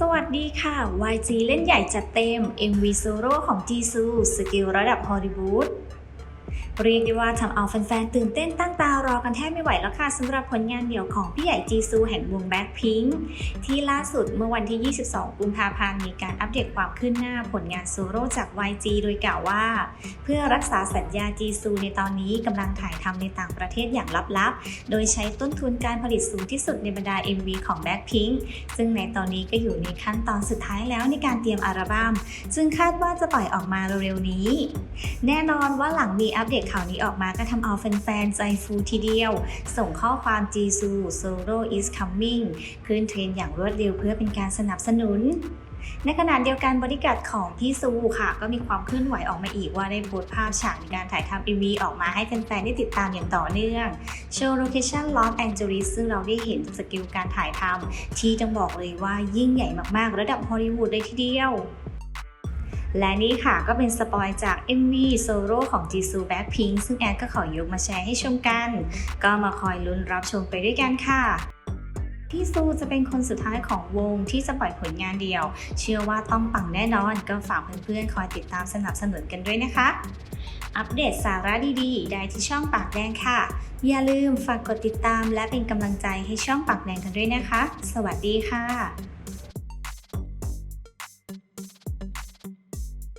สวัสดีค่ะ YG เล่นใหญ่จัดเต็ม MV Solo ของ Jisoo สกิลระดับฮอลลีวูด เรียกได้ว่าทำเอาแฟนๆตื่นเต้นตั้งตารอกันแทบไม่ไหวแล้วค่ะสำหรับผลงานเดี่ยวของพี่ใหญ่จีซูแห่งวง Blackpink ที่ล่าสุดเมื่อวันที่ 22 กุมภาพันธ์มีการอัปเดตความคืบหน้าผลงานโซโล่จาก YG โดยกล่าวว่า เพื่อรักษาสัญญาจีซูในตอนนี้กำลังถ่ายทำในต่างประเทศอย่างลับๆ โดยใช้ต้นทุนการผลิตสูงที่สุดในบรรดา MV ของ Blackpink ซึ่งในตอนนี้ก็อยู่ในขั้นตอนสุดท้ายแล้วในการเตรียมอัลบั้มซึ่งคาดว่าจะปล่อยออกมาเร็วๆนี้ แน่นอนว่าหลังมีอัปเดตข่าวนี้ออกมาก็ทำเอาแฟนๆ ใจฟูทีเดียว ส่งข้อความ Jisoo Solo is coming ขึ้นเทรนอย่างรวดเร็วเพื่อเป็นการสนับสนุนในขณะเดียวกันบริการของพี่ซูค่ะ ก็มีความเคลื่อนไหวออกมาอีกว่าได้โพสภาพฉากในการถ่ายทำ MV ออกมาให้แฟนๆ ได้ติดตามอย่างต่อเนื่อง โชว์โลเคชั่นลอสแองเจลิสซึ่งเราได้เห็นสกิลการถ่ายทำที่ต้องบอกเลยว่ายิ่งใหญ่มากๆ ระดับฮอลลีวูดเลยทีเดียว และนี่ค่ะก็เป็นสปอยจาก MV Solo ของ Jisoo Blackpink ซึ่งแอดก็ขอยกมาแชร์ให้ชมกัน ก็มาคอยลุ้นรับชมไปด้วยกันค่ะพี่ซูจะเป็นคนสุดท้ายของวงที่จะปล่อยผลงานเดี่ยว เชื่อว่าต้องปังแน่นอน ก็ฝากเพื่อนๆ คอยติดตามสนับสนุนกันด้วยนะคะ อัปเดตสาระดีๆ ได้ที่ช่องปากแดงค่ะ อย่าลืมฝากกดติดตามและเป็นกำลังใจให้ช่องปากแดงกันด้วยนะคะ สวัสดีค่ะ